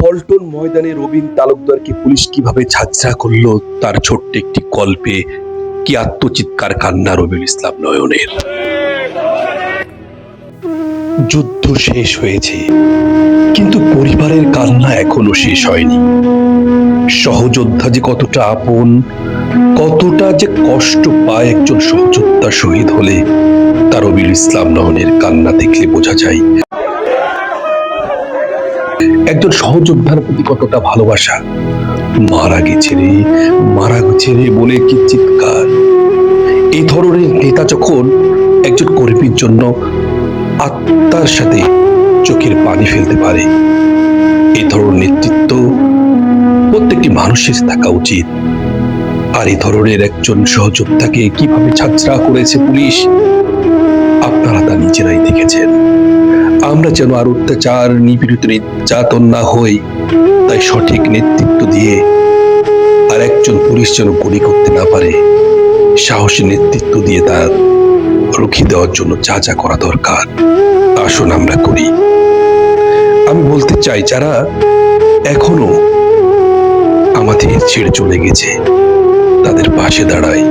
পল্টন ময়দানে রবীন তালুকদারকে পুলিশ কীভাবে ঝাঁঝরা করল, তার ছোট্ট একটি গল্পে কি আত্মচিৎকার কান্না রবিউল ইসলাম নয়নের? যুদ্ধ শেষ হয়েছে, কিন্তু পরিবারের কান্না এখনও শেষ হয়নি। সহযোদ্ধা যে কতটা আপন, কতটা যে কষ্ট পায় একজন সহযোদ্ধা শহীদ হলে তার রবিউল ইসলাম নয়নের কান্না দেখলে বোঝা যায়। একজন সহযোদ্ধার প্রতি কতটা ভালোবাসা। মারা গেছে রে, মারা গেছে রে বলে কি চিৎকার। এই ধরনের নেতা যখন একজন কর্মীর জন্য আত্মার সাথে চোখের পানি ফেলতে পারে এই ধরনের নেতৃত্ব প্রত্যেকটি মানুষের থাকা উচিত। আর এই ধরনের একজন সহযোদ্ধাকে কীভাবে ছাত্রা করেছে পুলিশ, আপনারা তা নিজেরাই দেখেছেন। আমরা যেন আর অত্যাচার, নিপীড়িত, নির্যাতন না হই, তাই সঠিক নেতৃত্ব দিয়ে আর একজন পুলিশ যেন গুলি করতে না পারে, সাহসী নেতৃত্ব দিয়ে তার রুখি দেওয়ার জন্য যা যা করা দরকার আসুন আমরা করি। আমি বলতে চাই, যারা এখনও আমাদের ছেড়ে চলে গেছে, তাদের পাশে দাঁড়াই।